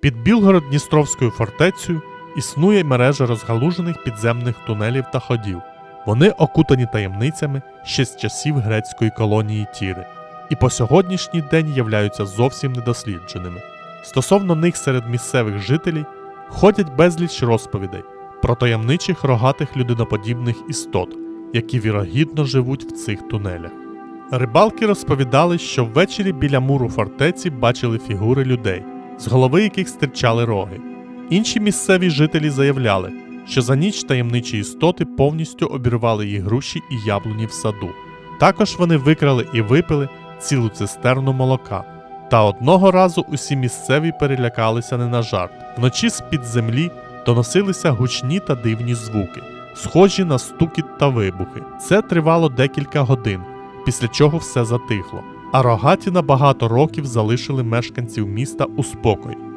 Під Білгород-Дністровською фортецею існує мережа розгалужених підземних тунелів та ходів. Вони окутані таємницями ще з часів грецької колонії Тіри, і по сьогоднішній день являються зовсім недослідженими. Стосовно них серед місцевих жителів ходять безліч розповідей про таємничих рогатих людиноподібних істот, які вірогідно живуть в цих тунелях. Рибалки розповідали, що ввечері біля муру фортеці бачили фігури людей, з голови яких стирчали роги. Інші місцеві жителі заявляли, що за ніч таємничі істоти повністю обірвали їх груші і яблуні в саду. Також вони викрали і випили цілу цистерну молока. Та одного разу усі місцеві перелякалися не на жарт. Вночі з-під землі доносилися гучні та дивні звуки, схожі на стукіт та вибухи. Це тривало декілька годин, після чого все затихло. А рогаті на багато років залишили мешканців міста у спокої.